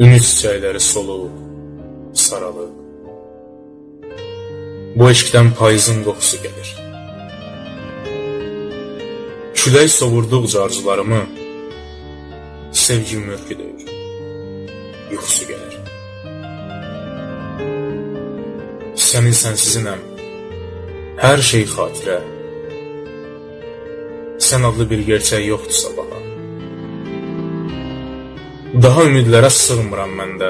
Ümid çiçəkləri solub, saralıb. Bu eşkdən payızın qoxusu gəlir. Külək sovurduqca arzularımı, sevgim mürküdür, yuxusu gəlir. Sənin sənsizinəm, hər şey xatirə. Sən adlı bir gerçək yoxdur sabaha. Daha ümidlərə sığmıram məndə.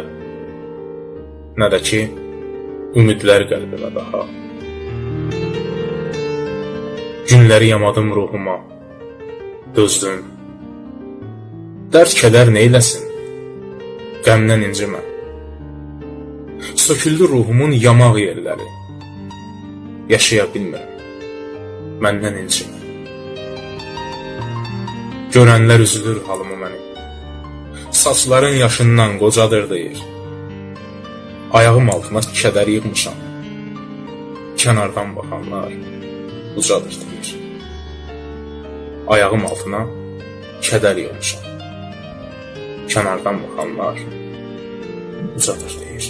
Nə də ki, ümidlər qəlbimə daha. Günləri yamadım ruhuma, dözdüm. Dərd kədər neyləsin? Qəmdən incimə. Söküldü ruhumun yamaq yerləri. Yaşaya bilmirəm. Məndən incimə. Görənlər üzülür halımı mənim. Saçların yaşından qocadır deyir. Ayağım altına kədər yığmışam. Kənardan baxanlar ucadır deyir. Ayağım altına kədər yığmışam. Kənardan baxanlar ucadır deyir.